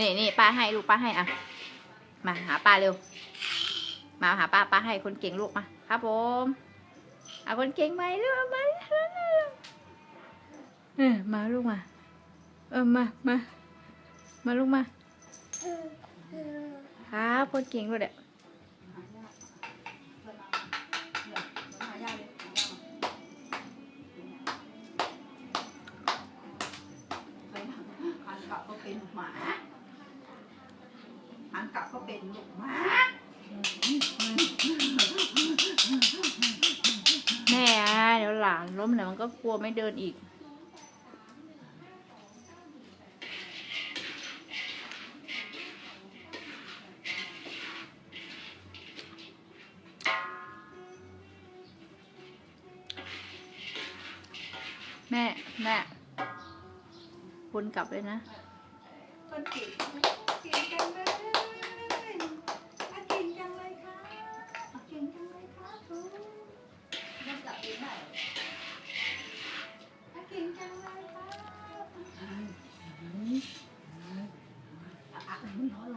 นี่นี่ป้าให้ลูกป้าให้อะ มาหาป้าเร็ว มาหาป้าป้าให้คนเก่งลูกมา ครับผมเอาคนเก่งมาเร็วมาเร็วเออมาลูกมา เออมามามาลูกมาครับคนเก่งด้วยเด็กหันกลับก็เป็นหมา หันกลับก็เป็นลูกมาแม่เดี๋ยวหลานล้มเดี๋ยวมันก็กลัวไม่เดินอีก แม่แม่วนกลับเลยนะ มันก่งเก่งจังเลย I don't know.